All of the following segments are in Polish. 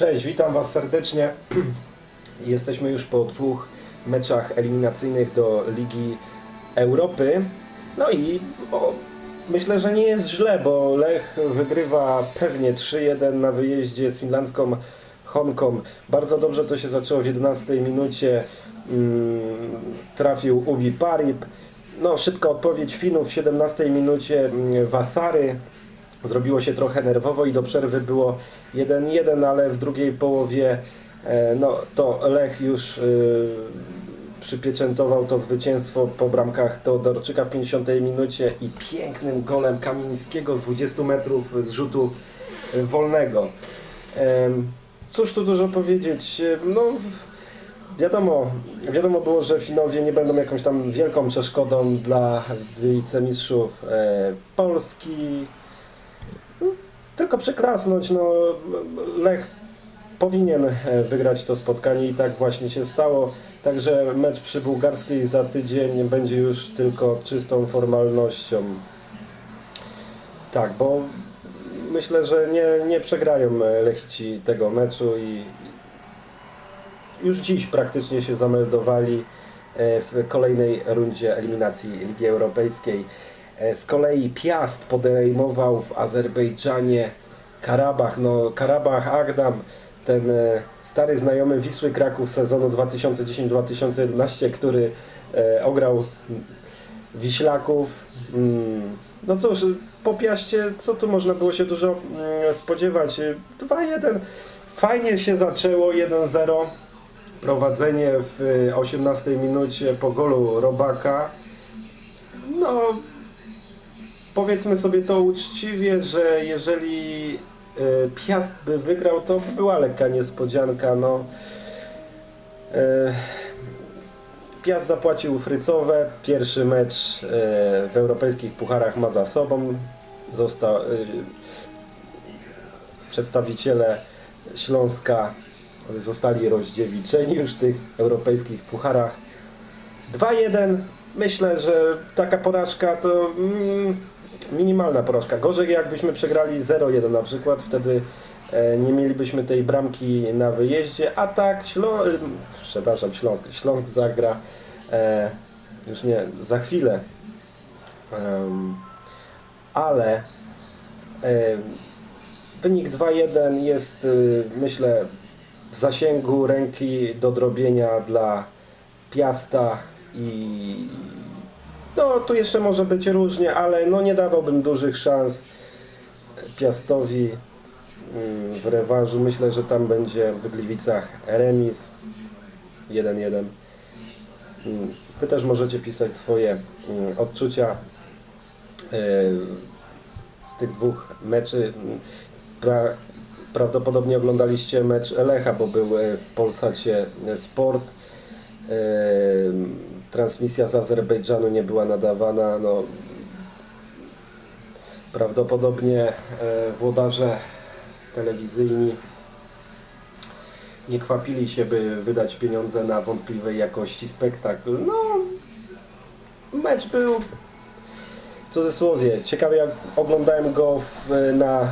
Cześć, witam Was serdecznie. Jesteśmy już po dwóch meczach eliminacyjnych do Ligi Europy. No i o, myślę, że nie jest źle, bo Lech wygrywa pewnie 3-1 na wyjeździe z finlandzką Honką. Bardzo dobrze to się zaczęło w 11 minucie. Mm, trafił Ubi Parib. No, szybka odpowiedź Finów w 17 minucie mm, Wasary. Zrobiło się trochę nerwowo i do przerwy było 1-1, ale w drugiej połowie e, no, to Lech już y, przypieczętował to zwycięstwo po bramkach Teodorczyka w 50 minucie i pięknym golem Kamińskiego z 20 metrów z rzutu y, wolnego. Cóż tu dużo powiedzieć, E, no wiadomo, wiadomo było, że Finowie nie będą jakąś tam wielką przeszkodą dla wicemistrzów e, Polski, tylko przekrasnąć, no Lech powinien e, wygrać to spotkanie i tak właśnie się stało. Także mecz przy bułgarskiej za tydzień będzie już tylko czystą formalnością. Tak, bo myślę, że nie, nie przegrają e, Lechici tego meczu i już dziś praktycznie się zameldowali e, w kolejnej rundzie eliminacji Ligi Europejskiej. E, Z kolei Piast podejmował w Azerbejdżanie Karabach. No, Karabach Agdam, ten e, stary znajomy Wisły Kraków sezonu 2010-2011, który e, ograł Wiślaków. Mm, No cóż, po Piaście, co tu można było się dużo mm, spodziewać? E, 2-1. Fajnie się zaczęło, 1-0. Prowadzenie w e, 18 minucie po golu Robaka. No, powiedzmy sobie to uczciwie, że jeżeli e, Piast by wygrał, to by była lekka niespodzianka. No. E, Piast zapłacił frycowe. Pierwszy mecz e, w europejskich pucharach ma za sobą. Został, e, przedstawiciele Śląska zostali rozdziewiczeni już w tych europejskich pucharach. 2-1. Myślę, że taka porażka to mm, minimalna porażka. Gorzej jakbyśmy przegrali 0-1 na przykład, wtedy e, nie mielibyśmy tej bramki na wyjeździe, a tak Ślą... y, przepraszam, Śląsk, Śląsk zagra e, już nie, za chwilę. Ale e, wynik 2-1 jest y, myślę w zasięgu ręki do drobienia dla Piasta i tu jeszcze może być różnie, ale no nie dawałbym dużych szans Piastowi mm, w rewanżu. Myślę, że tam będzie w Gliwicach remis 1-1. Mm, Wy też możecie pisać swoje mm, odczucia e, z tych dwóch meczy. Pra, prawdopodobnie oglądaliście mecz Lecha, bo był e, w Polsacie Sport. Transmisja z Azerbejdżanu nie była nadawana. No, prawdopodobnie e, włodarze telewizyjni nie kwapili się, by wydać pieniądze na wątpliwej jakości spektakl. No, mecz był w cudzysłowie. Ciekawie jak oglądałem go w, na, e,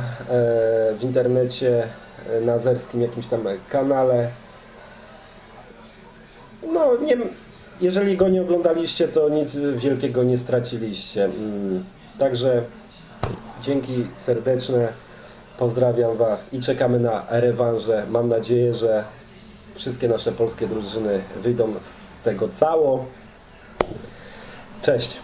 w internecie, e, na azerskim jakimś tam kanale. No, nie, jeżeli go nie oglądaliście, to nic wielkiego nie straciliście. Mm, Także dzięki serdeczne. Pozdrawiam Was i czekamy na rewanże. Mam nadzieję, że wszystkie nasze polskie drużyny wyjdą z tego cało. Cześć.